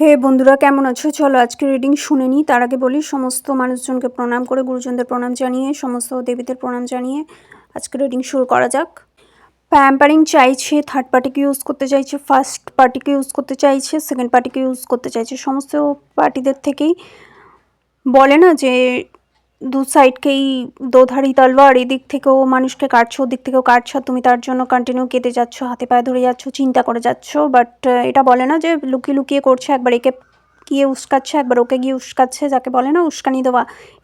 হে বন্ধুরা, কেমন আছো? চলো আজকে রিডিং শুনে নিই। তার আগে বলি, সমস্ত মানুষজনকে প্রণাম করে, গুরুজনদের প্রণাম জানিয়ে, সমস্ত দেবীদের প্রণাম জানিয়ে আজকে রিডিং শুরু করা যাক। প্যাম্পারিং চাইছে থার্ড পার্টিকে ইউজ করতে চাইছে ফার্স্ট পার্টিকে ইউজ করতে চাইছে সেকেন্ড পার্টিকে ইউজ করতে চাইছে, সমস্ত পার্টিদের থেকেই বলে না যে দু সাইডকেই দোধারি তলোয়ার, এদিক থেকেও মানুষকে কাটছো, ওদিক থেকেও কাটছো তুমি তার জন্য কন্টিনিউ কেটে যাচ্ছ, হাতে পায়ে ধরে যাচ্ছ, চিন্তা করে যাচ্ছ বাট এটা বলে না যে লুকিয়ে লুকিয়ে করছে, একবার একে গিয়ে উস্কাচ্ছে, একবার ওকে গিয়ে উস্কাচ্ছে, যাকে বলে না উস্কানি দেওয়া।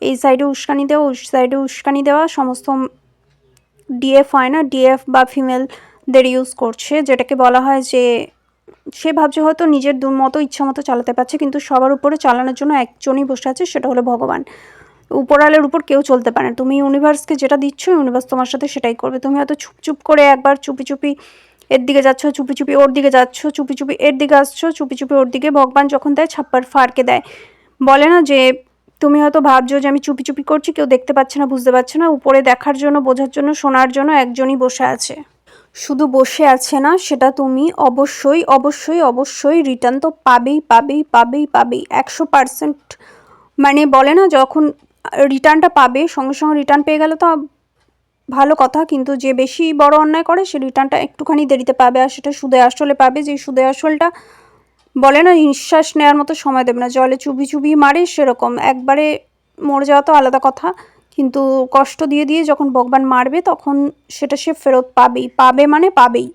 এই সাইডে উস্কানি দেওয়া, ওই সাইডে উস্কানি দেওয়া, সমস্ত ডিএফ হয় না ডিএফ বা ফিমেলদের ইউজ করছে, যেটাকে বলা হয় যে সে ভাবছে হয়তো নিজের মতো ইচ্ছা মতো চালাতে পারছে, কিন্তু সবার উপরে চালানোর জন্য একজনই বসে আছে, সেটা হলো ভগবান। উপরালের উপর কেউ চলতে পারে না। তুমি ইউনিভার্সকে যেটা দিচ্ছ ইউনিভার্স তোমার সাথে সেটাই করবে। তুমি হয়তো চুপ চুপ করে একবার চুপি চুপি এর দিকে যাচ্ছ, চুপি চুপি ওর দিকে যাচ্ছ, চুপি চুপি এর দিকে আসছো, চুপি চুপি ওর দিকে। ভগবান যখন দেয়, ছাপ্পার ফারকে দেয়। বলে না যে, তুমি হয়তো ভাবছ যে আমি চুপি চুপি করছি, কেউ দেখতে পাচ্ছে না, বুঝতে পারছে না। উপরে দেখার জন্য, বোঝার জন্য, শোনার জন্য একজনই বসে আছে। শুধু বসে আছে না, সেটা তুমি অবশ্যই অবশ্যই অবশ্যই রিটার্ন তো পাবেই পাবেই পাবেই পাবেই। একশো পার্সেন্ট মানে বলে না, যখন রিটার্নটা পাবে, সঙ্গে সঙ্গে রিটার্ন পেয়ে গেলে তো ভালো কথা। কিন্তু যে বেশি বড় অন্যায় করে, সে রিটার্নটা একটুখানি দেরিতে পাবে আর সেটা সুদে আসলে পাবে। যে সুদে আসলটা বলে না, নিঃশ্বাস নেওয়ার মতো সময় দেবে না। জলে চুবি চুবি মারে সেরকম। একবারে মরে যাওয়া তো আলাদা কথা। কিন্তু কষ্ট দিয়ে দিয়ে যখন ভগবান মারবে, তখন সেটা সে ফেরত পাবেই। পাবে মানে পাবেই।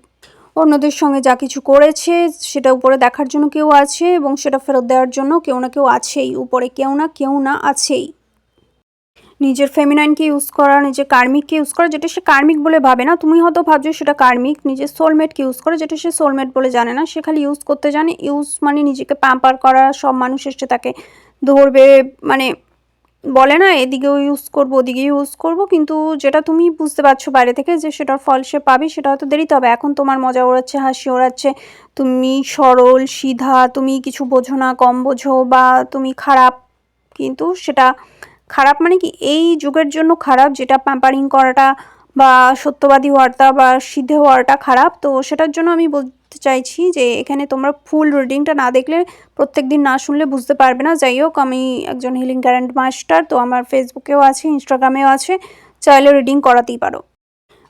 অন্যদের সঙ্গে যা কিছু করেছে, সেটা উপরে দেখার জন্য কেউ আছে এবং সেটা ফেরত দেওয়ার জন্য কেউ না কেউ আছেই। উপরে কেউ না কেউ না আছেই। নিজের ফেমিনাইনকে ইউজ করা, নিজের কার্মিককে ইউজ করা, যেটা সে কার্মিক বলে ভাবে না। তুমি হয়তো ভাবছ সেটা কার্মিক নিজের সোলমেটকে ইউজ করে, যেটা সে সোলমেট বলে জানে না। সে খালি ইউজ করতে জানে। ইউজ মানে নিজেকে প্যাম্পার করা, সব মানুষ এসে তাকে ধরবে মানে বলে না, এদিকেও ইউজ করব ওদিকে ইউজ করব, কিন্তু যেটা তুমি বুঝতে পারছ বাইরে থেকে যে সেটার ফল সে পাবে, সেটা হয়তো দেরিতে হবে। এখন তোমার মজা ওড়াচ্ছে, হাসি ওড়াচ্ছে। তুমি সরল, সিধা, তুমি কিছু বোঝো না, কম বোঝো বা তুমি খারাপ, কিন্তু সেটা খারাপ মানে কি? এই যুগের জন্য খারাপ, যেটা প্যাম্পারিং করাটা বা সত্যবাদী হওয়াটা বা সিদ্ধে হওয়াটা খারাপ। তো সেটার জন্য আমি বলতে চাইছি যে, এখানে তোমরা ফুল রিডিংটা না দেখলে প্রত্যেক দিন না শুনলে বুঝতে পারবে না। যাই হোক, আমি একজন হিলিং গ্যারান্ট মাস্টার তো আমার ফেসবুকেও আছে ইনস্টাগ্রামেও আছে। চাইলে রিডিং করাতেই পারো।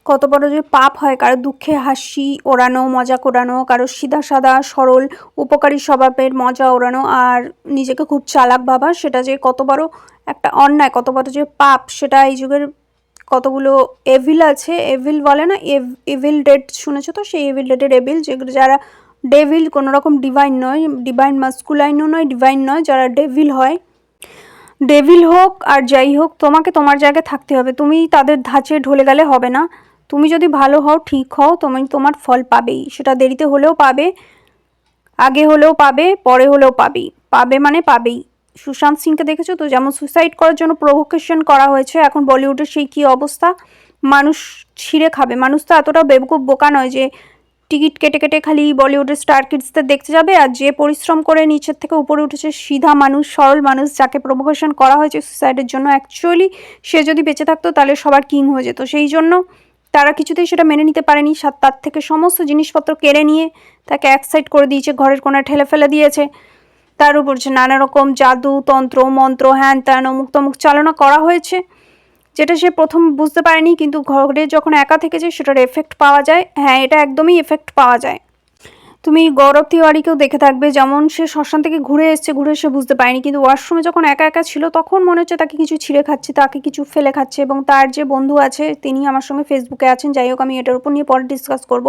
কত বড় যে পাপ হয়, কারও দুঃখে হাসি ওড়ানো, মজা করানো, কারও সিধা সাদা সরল, উপকারী স্বভাবের মজা ওড়ানো, আর নিজেকে খুব চালাক ভাবা, সেটা যে কত বড় একটা অন্যায়, কত বড় যে পাপ, সেটা এই যুগের কতগুলো এভিল আছে এভিল বলে না এভিল ডেট শুনেছো তো? সেই এভিল ডেটের এভিল যেগুলো যারা ডেভিল কোনো রকম ডিভাইন নয় ডিভাইন মাস্কুলাইনও নয় ডিভাইন নয়, যারা ডেভিল হয়। ডেভিল হোক আর যাই হোক, তোমাকে তোমার জায়গায় থাকতে হবে। তুমি তাদের ধাঁচে ঢলে গেলে হবে না। তুমি যদি ভালো হও, ঠিক হও, তুমি, তোমার ফল পাবেই। সেটা দেরিতে হলেও পাবে, আগে হলেও পাবে, পরে হলেও পাবেই। পাবে মানে পাবেই। সুশান্ত সিংকে দেখেছ তো? যেমন সুইসাইড করার জন্য প্রভোকেশন করা হয়েছে, এখন বলিউডের সেই কী অবস্থা? মানুষ ছিঁড়ে খাবে। মানুষ তো এতটা বেবকুব বোকা নয় যে টিকিট কেটে কেটে খালি বলিউডের স্টার কিডসদের দেখতে যাবে, আর যে পরিশ্রম করে নিচের থেকে উপরে উঠেছে, সিধা মানুষ, সরল মানুষ, যাকে প্রভোকেশন করা হয়েছে সুইসাইডের জন্য অ্যাকচুয়ালি সে যদি বেঁচে থাকতো, তাহলে সবার কিং হয়ে যেত। সেই জন্য তারা কিছুতেই সেটা মেনে নিতে পারেনি। তার থেকে সমস্ত জিনিসপত্র কেড়ে নিয়ে তাকে এক সাইড করে দিয়েছে, ঘরের কোনায় ঠেলে ফেলে দিয়েছে। তার উপর যে নানা রকম জাদু, তন্ত্র, মন্ত্র, হ্যান ত্যান অমুক তমুক চালনা করা হয়েছে, যেটা সে প্রথম বুঝতে পারেনি, কিন্তু ঘরে যখন একা থেকেছে সেটার এফেক্ট পাওয়া যায়। হ্যাঁ এটা একদমই এফেক্ট পাওয়া যায়। তুমি গৌরব তিওয়ারিকেও দেখে থাকবে, যেমন সে শ্মশান থেকে ঘুরে এসছে, ঘুরে এসে বুঝতে পারেনি, কিন্তু ওয়াশরুমে যখন একা একা ছিল, তখন মনে হচ্ছে তাকে কিছু ছিঁড়ে খাচ্ছে, তাকে কিছু ফেলে খাচ্ছে, এবং তার যে বন্ধু আছে, তিনি আমার সঙ্গে ফেসবুকে আছেন, যাই হোক আমি এটার উপর নিয়ে পরে ডিসকাস করব।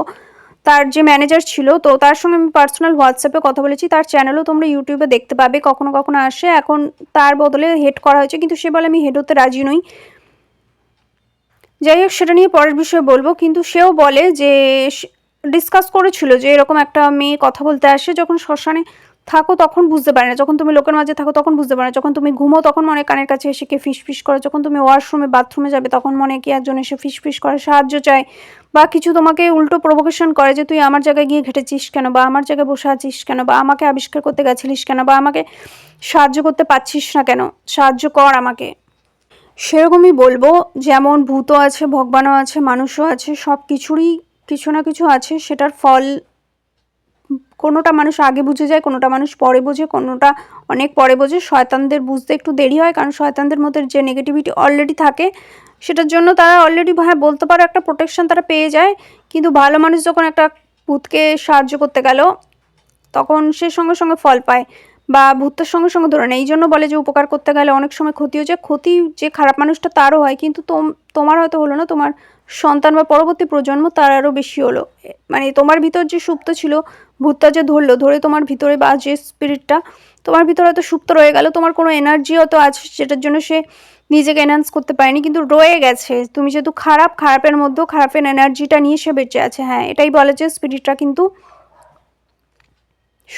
তার যে ম্যানেজার ছিল, তো তার সঙ্গে আমি পার্সোনাল হোয়াটসঅ্যাপে কথা বলেছি, তার চ্যানেলও তোমরা ইউটিউবে দেখতে পাবে, কখনো কখনো আসে, এখন তার বদলে হেড করা হয়েছে, কিন্তু সে বলে আমি হেড হতে রাজি নই। যাই হোক, সেটা নিয়ে পরের বিষয়ে বলব, কিন্তু সেও বলে যে ডিসকাস করেছিল যে এরকম একটা মেয়ে কথা বলতে আসে, যখন শ্মশানে থাকো তখন বুঝতে পারে না। যখন তুমি লোকের মাঝে থাকো তখন বুঝতে পারে না। যখন তুমি ঘুমো তখন মনে কানের কাছে এসে কে ফিস ফিস করে। যখন তুমি ওয়াশরুমে বাথরুমে যাবে তখন মনে কি একজন এসে ফিস ফিস করে, সাহায্য চায়। বা কিছু তোমাকে উল্টো প্রভোকেশন করে যে, তুই আমার জায়গায় গিয়ে ঘেটেছিস কেন? বা আমার জায়গায় বসে আছিস কেন? বা আমাকে আবিষ্কার করতে গেছিলিস কেন? বা আমাকে সাহায্য করতে পারছিস না কেন? সাহায্য কর আমাকে। সেরকমই বলব, যেমন ভূত আছে, ভগবানও আছে, মানুষও আছে সব কিছুরই কিছু না কিছু আছে, সেটার ফল কোনোটা মানুষ আগে বুঝে যায়, কোনোটা মানুষ পরে বোঝে, কোনোটা অনেক পরে বোঝে। শয়তানদের বুঝতে একটু দেরি হয়, কারণ শয়তানদের মধ্যে যে নেগেটিভিটি অলরেডি থাকে, সেটার জন্য তারা অলরেডি হ্যাঁ বলতে পারো একটা প্রোটেকশন তারা পেয়ে যায়। কিন্তু ভালো মানুষ যখন একটা ভূতকে সাহায্য করতে গেল, তখন সে সঙ্গে সঙ্গে ফল পায়। বা ভূতের সঙ্গে সঙ্গে ধরে নেয়। এই জন্য বলে যে উপকার করতে গেলে অনেক সময় ক্ষতি হচ্ছে ক্ষতি যে খারাপ মানুষটা তারও হয়, কিন্তু তোমার হয়তো হলো না। তোমার সন্তান বা পরবর্তী প্রজন্ম তার আরও বেশি হলো। মানে তোমার ভিতর যে সুপ্ত ছিল, ভূতটা যে ধরলো, ধরে তোমার ভিতরে বা যে স্পিরিটটা তোমার ভিতরে হয়তো সুপ্ত রয়ে গেল। তোমার কোনো এনার্জি হয়তো আছে, সেটার জন্য সে নিজেকে এনহান্স করতে পারেনি, কিন্তু রয়ে গেছে। তুমি যেহেতু খারাপ, খারাপের মধ্যেও খারাপের এনার্জিটা নিয়ে সে বেঁচে আছে। হ্যাঁ এটাই বলে যে স্পিরিটটা কিন্তু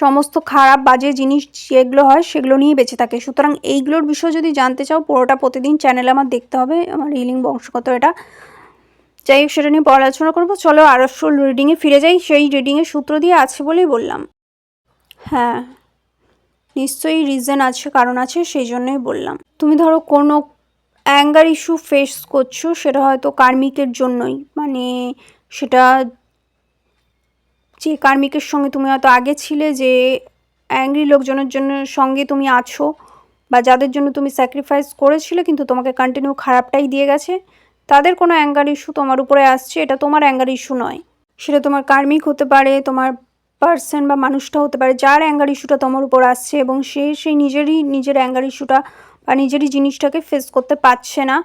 সমস্ত খারাপ বাজে জিনিস যেগুলো হয় সেগুলো নিয়ে বেঁচে থাকে। সুতরাং এইগুলোর বিষয়ে যদি জানতে চাও, পুরোটা প্রতিদিন চ্যানেলে আমার দেখতে হবে। আমার হিলিং বংশগত এটা। যাই হোক, সেটা নিয়ে পড়াশোনা করব। চলো আরস্য রিডিংয়ে ফিরে যাই। সেই রিডিংয়ের সূত্র দিয়ে আছে বলেই বললাম। হ্যাঁ নিশ্চয়ই রিজন আছে, কারণ আছে, সেই জন্যই বললাম। তুমি ধরো কোনো অ্যাঙ্গার ইস্যু ফেস করছ, সেটা হয়তো কার্মিকের জন্যই। মানে সেটা যে কার্মিকের সঙ্গে তুমি হয়তো আগে ছিলে, যে অ্যাংরি লোকজনের জন্য সঙ্গে তুমি আছো বা যাদের জন্য তুমি স্যাক্রিফাইস করেছিলে, কিন্তু তোমাকে কন্টিনিউ খারাপটাই দিয়ে গেছে, তাদের কোনো অ্যাঙ্গার ইস্যু তোমার উপরে আসছে, এটা তোমার অ্যাঙ্গার ইস্যু নয়। সেটা তোমার কার্মিক হতে পারে, তোমার পার্সন বা মানুষটা হতে পারে, যার অ্যাঙ্গার ইস্যুটা তোমার উপর আসছে এবং সে সেই নিজেরই, নিজের অ্যাঙ্গার ইস্যুটা বা নিজেরই জিনিসটাকে ফেস করতে পারছে না।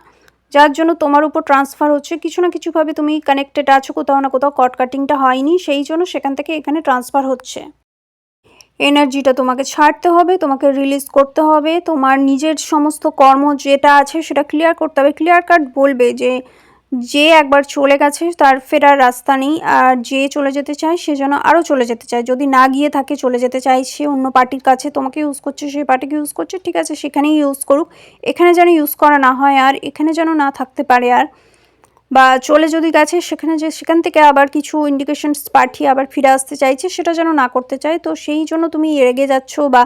যার জন্য তোমার উপর ট্রান্সফার হচ্ছে। কিছু না কিছুভাবে তুমি কানেক্টেড আছো কোথাও না কোথাও কট কাটিংটা হয়নি, সেই জন্য সেখান থেকে এখানে ট্রান্সফার হচ্ছে। এনার্জিটা তোমাকে ছাড়তে হবে, তোমাকে রিলিজ করতে হবে, তোমার নিজের সমস্ত কর্ম যেটা আছে সেটা ক্লিয়ার করতে হবে। ক্লিয়ার কাট বলবে যে যে একবার চলে গেছে, তার ফেরার রাস্তা নেই। আর যে চলে যেতে চায়, সে যেন আরও চলে যেতে চায়। যদি না গিয়ে থাকে, চলে যেতে চায় সে অন্য পার্টির কাছে, তোমাকে ইউজ করছে, সেই পার্টিকে ইউজ করছে, ঠিক আছে, সেখানেই ইউজ করুক। এখানে যেন ইউজ করা না হয়, আর এখানে যেন না থাকতে পারে, আর বা চলে যদি গেছে, সেখানে যে, সেখান থেকে আবার কিছু ইন্ডিকেশনস পাঠিয়ে আবার ফিরে আসতে চাইছে, সেটা যেন না করতে চায়। তো সেই জন্য তুমি রেগে যাচ্ছ বা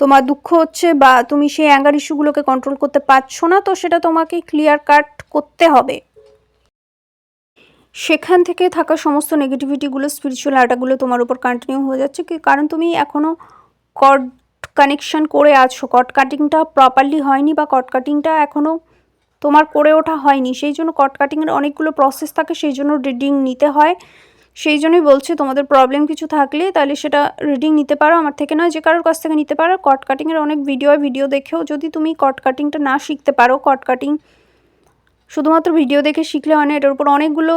তোমার দুঃখ হচ্ছে বা তুমি সেই অ্যাঙ্গার ইস্যুগুলোকে কন্ট্রোল করতে পারছ না, তো সেটা তোমাকে ক্লিয়ার কাট করতে হবে। সেখান থেকে থাকা সমস্ত নেগেটিভিটিগুলো স্পিরিচুয়াল আটাগুলো তোমার উপর কন্টিনিউ হয়ে যাচ্ছে। কি কারণ তুমি এখনও কট কানেকশন করে আছো। কট কাটিংটা প্রপারলি হয়নি বা কট কাটিংটা এখনও তোমার করে ওঠা হয়নি। সেই জন্য কট কাটিংয়ের অনেকগুলো প্রসেস থাকে, সেই জন্য রিডিং নিতে হয়। সেই জন্যই বলছি, তোমাদের প্রবলেম কিছু থাকলে তাহলে সেটা রিডিং নিতে পারো। আমার থেকে নয়, যে কারোর কাছ থেকে নিতে পারো। কট কাটিংয়ের অনেক ভিডিও ভিডিও দেখেও যদি তুমি কট কাটিংটা না শিখতে পারো কট কাটিং শুধুমাত্র ভিডিও দেখে শিখলে হয় না, এটার উপর অনেকগুলো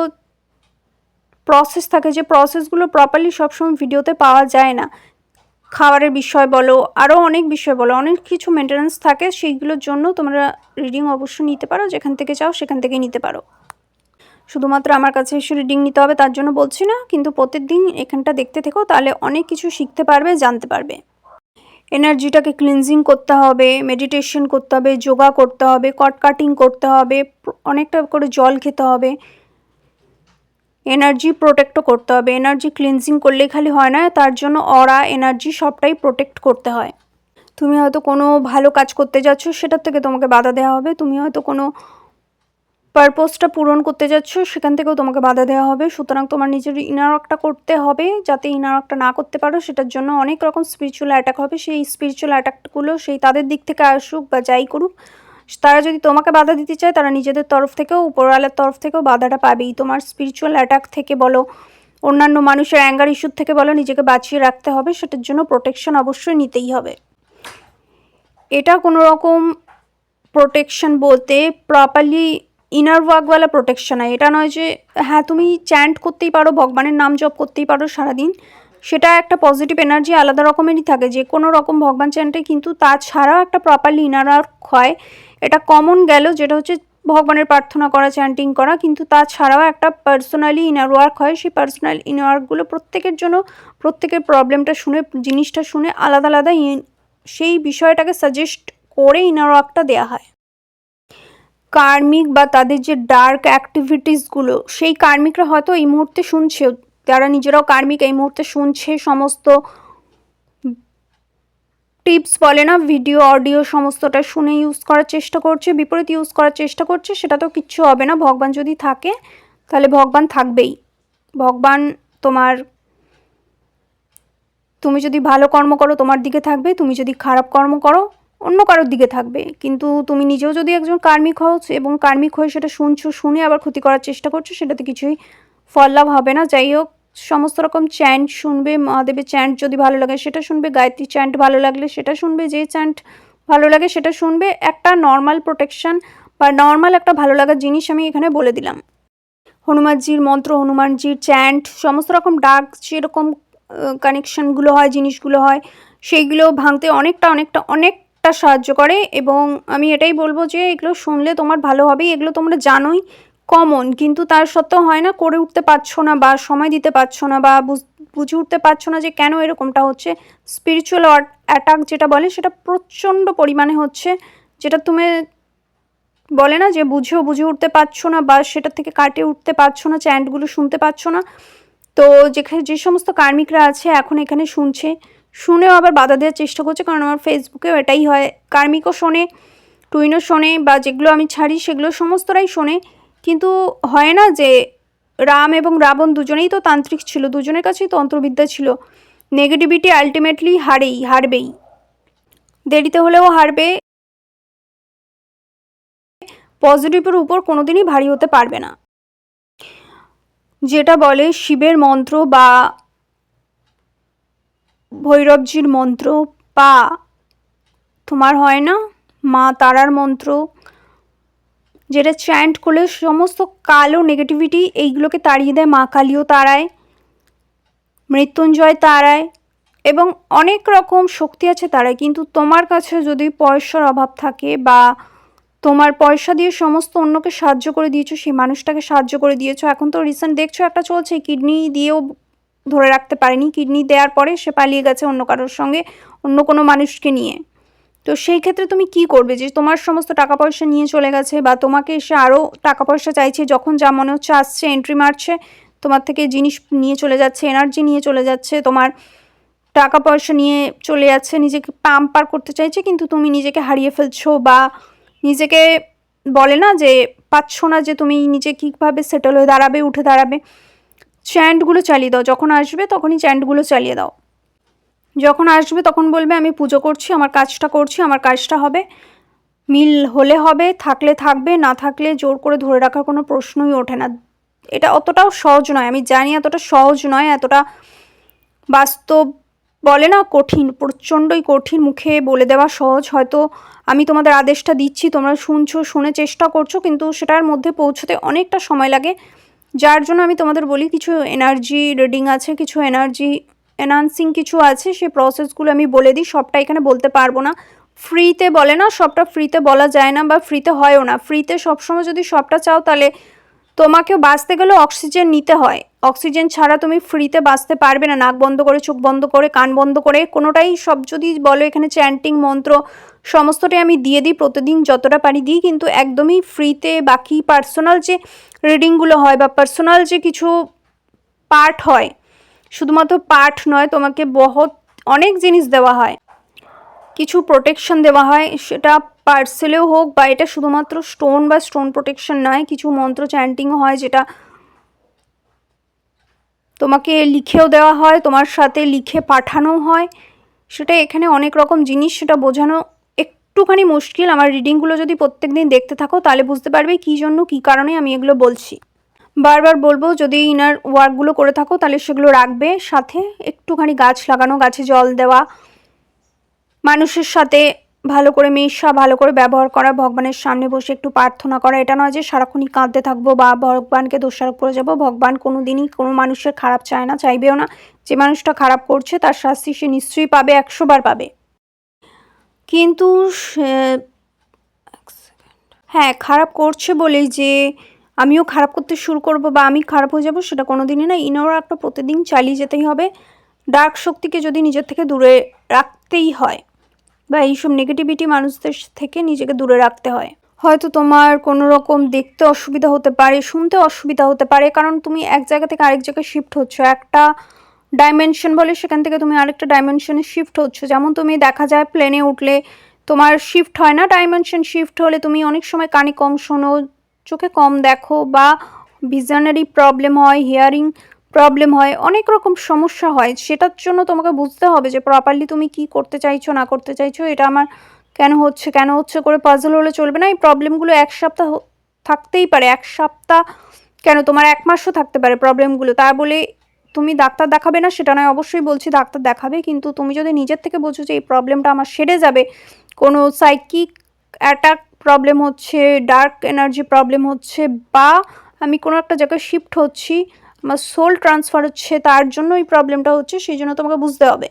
প্রসেস থাকে যে প্রসেসগুলো প্রপারলি সবসময় ভিডিওতে পাওয়া যায় না। খাবারের বিষয় বলো আরও অনেক বিষয় বলো, অনেক কিছু মেনটেন্যান্স থাকে, সেইগুলোর জন্য তোমরা রিডিং অবশ্যই নিতে পারো, যেখান থেকে চাও সেখান থেকে নিতে পারো। শুধুমাত্র আমার কাছে এসে রিডিং নিতে হবে তার জন্য বলছি না, কিন্তু প্রত্যেকদিন এখানটা দেখতে থেকো, তাহলে অনেক কিছু শিখতে পারবে, জানতে পারবে। এনার্জিটাকে ক্লিনজিং করতে হবে মেডিটেশন করতে হবে, যোগা করতে হবে কট কাটিং করতে হবে, অনেকটা করে জল খেতে হবে। এনার্জি প্রোটেক্টও করতে হবে। এনার্জি ক্লিনজিং করলেই খালি হয় না, তার জন্য অরা এনার্জি সবটাই প্রোটেক্ট করতে হয়। তুমি হয়তো কোনো ভালো কাজ করতে যাচ্ছ, সেটার থেকে তোমাকে বাধা দেওয়া হবে। তুমি হয়তো কোনো পারপোজটা পূরণ করতে যাচ্ছ, সেখান থেকেও তোমাকে বাধা দেওয়া হবে। সুতরাং তোমার নিজের ইনারকটা করতে হবে, যাতে ইনারকটা না করতে পারো। সেটার জন্য অনেক রকম স্পিরিচুয়াল অ্যাটাক হবে। সেই স্পিরিচুয়াল অ্যাটাকগুলো সেই তাদের দিক থেকে আসুক বা যাই করুক তারা যদি তোমাকে বাধা দিতে চায়, তারা নিজেদের তরফ থেকেও, উপরওয়ালার তরফ থেকেও বাধাটা পাবেই তোমার স্পিরিচুয়াল অ্যাটাক থেকে বলো, অন্যান্য মানুষের অ্যাঙ্গার ইস্যুর থেকে বলো, নিজেকে বাঁচিয়ে রাখতে হবে। সেটার জন্য প্রোটেকশন অবশ্যই নিতেই হবে। এটা কোনো রকম প্রোটেকশন বলতে প্রপারলি ইনার ওয়ার্কওয়ালা প্রোটেকশন হয় এটা নয় যে হ্যাঁ তুমি চ্যান্ট করতেই পারো, ভগবানের নাম জপ করতেই পারো সারাদিন। সেটা একটা পজিটিভ এনার্জি আলাদা রকমেরই থাকে। যে কোনো রকম ভগবান চ্যান্টে কিন্তু তাছাড়াও একটা প্রপারলি ইনার ওয়ার্ক হয়। এটা কমন গেল, যেটা হচ্ছে ভগবানের প্রার্থনা করা চ্যান্টিং করা, কিন্তু তাছাড়াও একটা পার্সোনালি ইনার ওয়ার্ক হয়। সেই পার্সোনাল ইনার ওয়ার্কগুলো প্রত্যেকের জন্য, প্রত্যেকের প্রবলেমটা শুনে, জিনিসটা শুনে আলাদা আলাদা সেই বিষয়টাকে সাজেস্ট করে ইনার ওয়ার্কটা দেওয়া হয়। কার্মিক বা তাদের যে ডার্ক অ্যাক্টিভিটিসগুলো সেই কার্মিকরা হয়তো এই মুহূর্তে শুনছে তারা নিজেরাও কার্মিক এই মুহূর্তে শুনছে, সমস্ত টিপস বলে না, ভিডিও, অডিও সমস্তটা শুনে ইউজ করার চেষ্টা করছে, বিপরীত ইউজ করার চেষ্টা করছে, সেটা তো কিচ্ছু হবে না। ভগবান যদি থাকে, তাহলে ভগবান থাকবেই। ভগবান তোমার, তুমি যদি ভালো কর্ম করো, তোমার দিকে থাকবে, তুমি যদি খারাপ কর্ম করো, অন্য কারোর দিকে থাকবে। কিন্তু তুমি নিজেও যদি একজন কার্মিক হও এবং কার্মিক হয়ে সেটা শুনছো, শুনে আবার ক্ষতি করার চেষ্টা করছ, সেটাতে কিছুই ফল লাভ হবে না। যাই হোক সমস্ত রকম চ্যান্ট শুনবে, মহাদেবের চ্যান্ট যদি ভালো লাগে সেটা শুনবে, গায়ত্রী চ্যান্ট ভালো লাগলে সেটা শুনবে, যে চ্যান্ট ভালো লাগে সেটা শুনবে। একটা নর্মাল প্রোটেকশন বা নর্মাল একটা ভালো লাগার জিনিস আমি এখানে বলে দিলাম। হনুমানজির মন্ত্র, হনুমানজির চ্যান্ট সমস্ত রকম ডাক যেরকম কানেকশনগুলো হয়, জিনিসগুলো হয়, সেইগুলো ভাঙতে অনেকটা অনেকটা অনেকটা সাহায্য করে এবং আমি এটাই বলব যে এগুলো শুনলে তোমার ভালো হবেই, এগুলো তোমরা জানোই। কমন, কিন্তু তার সত্ত্বেও হয় না, করে উঠতে পারছ না বা সময় দিতে পারছ না বা বুঝ- উঠতে পারছ না যে কেন এরকমটা হচ্ছে। স্পিরিচুয়াল অ্যাটাক যেটা বলে, সেটা প্রচণ্ড পরিমাণে হচ্ছে, যেটা তুমি বলে না যে বুঝেও বুঝে উঠতে পারছ না বা সেটা থেকে কাটে উঠতে পারছ না চ্যান্টগুলো শুনতে পারছ না। তো যেখানে, যে সমস্ত কার্মিকরা আছে, এখন এখানে শুনছে। শুনেও আবার বাধা দেওয়ার চেষ্টা করছে, কারণ আমার ফেসবুকেও এটাই হয়। কার্মিকও শোনে, টুইনও শোনে বা যেগুলো আমি ছাড়ি, সেগুলো সমস্তরাই শোনে। কিন্তু হয় না যে রাম এবং রাবণ দুজনেই তো তান্ত্রিক ছিল, দুজনের কাছেই তন্ত্রবিদ্যা ছিল। নেগেটিভিটি আলটিমেটলি হারেই, হারবেই। দেরিতে হলেও হারবে। পজিটিভের উপর কোনোদিনই ভারী হতে পারবে না। যেটা বলে শিবের মন্ত্র বা ভৈরবজির মন্ত্র বা তোমার হয় না? মা তারার মন্ত্র যেটা চ্যান্ট করলে সমস্ত কালো নেগেটিভিটি এইগুলোকে তাড়িয়ে দেয় মা কালীও তারায়, মৃত্যুঞ্জয় তারায়, এবং অনেক রকম শক্তি আছে তারায়। কিন্তু তোমার কাছে যদি পয়সার অভাব থাকে বা তোমার পয়সা দিয়ে সমস্ত অন্যকে সাহায্য করে দিয়েছ, সেই মানুষটাকে সাহায্য করে দিয়েছ, এখন তো রিসেন্ট দেখছ একটা চলছে কিডনি দিয়েও ধরে রাখতে পারেনি। কিডনি দেওয়ার পরে সে পালিয়ে গেছে অন্য কারোর সঙ্গে, অন্য কোনো মানুষকে নিয়ে। তো সেই ক্ষেত্রে তুমি কি করবে? যে তোমার সমস্ত টাকা পয়সা নিয়ে চলে গেছে বা তোমাকে এসে আরও টাকা পয়সা চাইছে, যখন যা মনে হচ্ছে আসছে এন্ট্রি মারছে, তোমার থেকে জিনিস নিয়ে চলে যাচ্ছে এনার্জি নিয়ে চলে যাচ্ছে, তোমার টাকা পয়সা নিয়ে চলে যাচ্ছে, নিজেকে পাম্পার করতে চাইছে, কিন্তু তুমি নিজেকে হারিয়ে ফেলছো বা নিজেকে বলে না যে পাচ্ছ না যে তুমি নিজে কীভাবে সেটেল হয়ে দাঁড়াবে, উঠে দাঁড়াবে। চ্যান্টগুলো চালিয়ে দাও, যখন আসবে তখনই চ্যান্টগুলো চালিয়ে দাও। যখন আসবে তখন বলবে, আমি পুজো করছি, আমার কাজটা করছি, আমার কাজটা হবে। মিল হলে হবে, থাকলে থাকবে, না থাকলে জোর করে ধরে রাখার কোনো প্রশ্নই ওঠে না। এটা অতটাও সহজ নয়, আমি জানি এতটা সহজ নয়, এতটা বাস্তব বলে না, কঠিন, প্রচণ্ডই কঠিন, মুখে বলে দেওয়া সহজ। হয়তো আমি তোমাদের আদেশটা দিচ্ছি, তোমরা শুনছো, শুনে চেষ্টা করছ, কিন্তু সেটার মধ্যে পৌঁছতে অনেকটা সময় লাগে। যার জন্য আমি তোমাদের বলি, কিছু এনার্জি রিডিং আছে, কিছু এনার্জি এনহান্সিং কিছু আছে, সে প্রসেসগুলো আমি বলে দিই, সবটা এখানে বলতে পারব না। ফ্রিতে বলে না, সবটা ফ্রিতে বলা যায় না বা ফ্রিতে হয়ও না। ফ্রিতে সবসময় যদি সবটা চাও, তাহলে তোমাকে বাঁচতে গেলে অক্সিজেন নিতে হয়। অক্সিজেন ছাড়া তুমি ফ্রিতে বাঁচতে পারবে না। নাক বন্ধ করে, চোখ বন্ধ করে, কান বন্ধ করে, কোনোটাই সব যদি বলো এখানে চ্যান্টিং মন্ত্র, সমস্তটাই আমি দিয়ে দিই, প্রতিদিন যতটা পারি দিই, কিন্তু একদমই ফ্রিতে বাকি পার্সোনাল যে রিডিংগুলো হয় বা পার্সোনাল যে কিছু পার্ট হয় শুধুমাত্র পাঠ নয়, তোমাকে বহুত অনেক জিনিস দেওয়া হয়। কিছু প্রোটেকশন দেওয়া হয়, সেটা পার্সেলেও হোক বা এটা শুধুমাত্র স্টোন বা স্টোন প্রোটেকশন নয়, কিছু মন্ত্র চ্যান্টিংও হয় যেটা তোমাকে লিখেও দেওয়া হয়, তোমার সাথে লিখে পাঠানো হয়। সেটা এখানে অনেক রকম জিনিস, সেটা বোঝানো একটুখানি মুশকিল। আমার রিডিংগুলো যদি প্রত্যেক দিন দেখতে থাকো, তাহলে বুঝতে পারবে কী জন্য, কী কারণে আমি এগুলো বলছি। বারবার বলব, যদি ইনার ওয়ার্কগুলো করে থাকো, তাহলে সেগুলো রাখবে। সাথে একটুখানি গাছ লাগানো, গাছে জল দেওয়া। মানুষের সাথে ভালো করে মেশা, ভালো করে ব্যবহার করা, ভগবানের সামনে বসে একটু প্রার্থনা করা। এটা নয় যে সারাক্ষণই কাঁদতে থাকব বা ভগবানকে দোষারোপ করে যাব। ভগবান কোনো দিনই কোনো মানুষের খারাপ চায় না, চাইবেও না। যে মানুষটা খারাপ করছে, তার শাস্তি সে নিশ্চয়ই পাবে একশো বার পাবে। কিন্তু হ্যাঁ খারাপ করছে বলেই যে আমিও খারাপ করতে শুরু করব বা আমি খারাপ হয়ে যাব সেটা কোনো দিনই না। ইনারও একটা প্রতিদিন চালিয়ে যেতেই হবে। ডার্ক শক্তিকে যদি নিজের থেকে দূরে রাখতেই হয় বা এইসব নেগেটিভিটি মানুষদের থেকে নিজেকে দূরে রাখতে হয়, হয়তো তোমার কোনো রকম দেখতে অসুবিধা হতে পারে শুনতে অসুবিধা হতে পারে। কারণ তুমি এক জায়গা থেকে আরেক জায়গায় শিফট হচ্ছ। একটা ডাইমেনশন বলে সেখান থেকে তুমি আরেকটা ডাইমেনশনে শিফট হচ্ছ। যেমন তুমি দেখা যায় প্লেনে উঠলে তোমার শিফট হয় না। ডাইমেনশন শিফট হলে তুমি অনেক সময় কানে কম শোনো চোখে কম দেখো বা ভিজনারি প্রবলেম হয় হিয়ারিং প্রবলেম হয়, অনেক রকম সমস্যা হয়। সেটার জন্য তোমাকে বুঝতে হবে যে প্রপারলি তুমি কি করতে চাইছো, না করতে চাইছো, এটা আমার কেন হচ্ছে কেন হচ্ছে করে পাজল হলে চলবে না। এই প্রবলেমগুলো এক সপ্তাহ থাকতেই পারে, এক সপ্তাহ কেন? তোমার এক মাসও থাকতে পারে প্রবলেমগুলো তা বলে তুমি ডাক্তার দেখাবে না, সেটা নয়, অবশ্যই বলছি ডাক্তার দেখাবে। কিন্তু তুমি যদি নিজের থেকে বোঝো যে এই প্রবলেমটা আমার সেরে যাবে, কোনো সাইকিক অ্যাটাক প্রবলেম হচ্ছে ডার্ক এনার্জি প্রবলেম হচ্ছে, বা আমি কোনো একটা জায়গায় শিফট হচ্ছি, আমার সোল ট্রান্সফার হচ্ছে, তার জন্য এই প্রবলেমটা হচ্ছে, সেই জন্য তোমাকে বুঝতে হবে।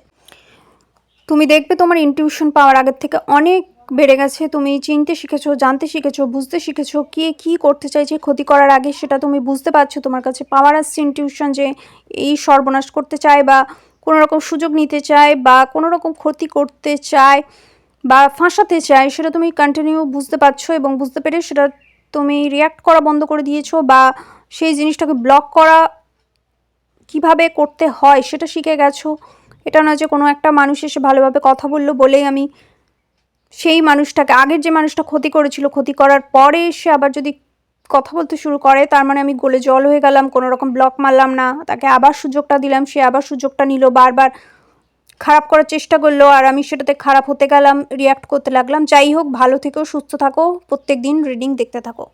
তুমি দেখবে তোমার ইনটিউশন পাওয়ার আগের থেকে অনেক বেড়ে গেছে, তুমি চিনতে শিখেছো, জানতে শিখেছো, বুঝতে শিখেছো, কে কী করতে চাইছে, ক্ষতি করার আগে সেটা তুমি বুঝতে পারছ, তোমার কাছে পাওয়ার আসছে ইনটিউশন যে এই সর্বনাশ করতে চায়, বা কোনো রকম সুযোগ নিতে চায়, বা কোনো রকম ক্ষতি করতে চায় বা ফাঁসাতে চায়, সেটা তুমি কন্টিনিউ বুঝতে পারছ এবং বুঝতে পেরে সেটা তুমি রিয়াক্ট করা বন্ধ করে দিয়েছ বা সেই জিনিসটাকে ব্লক করা কীভাবে করতে হয় সেটা শিখে গেছো। এটা নয় যে কোনো একটা মানুষ এসে ভালোভাবে কথা বলল বলেই আমি সেই মানুষটাকে, আগের যে মানুষটা ক্ষতি করেছিল, ক্ষতি করার পরে এসে আবার যদি কথা বলতে শুরু করে, তার মানে আমি গোলে জল হয়ে গেলাম, কোনো রকম ব্লক মারলাম না, তাকে আবার সুযোগটা দিলাম, সে আবার সুযোগটা নিল বারবার। খারাপ করার চেষ্টা করল আর আমি সেটাতে খারাপ হতে গেলাম রিয়াক্ট করতে লাগলাম। যাই হোক, ভালো থেকেও সুস্থ থাকো প্রত্যেক দিন রিডিং দেখতে থাকো।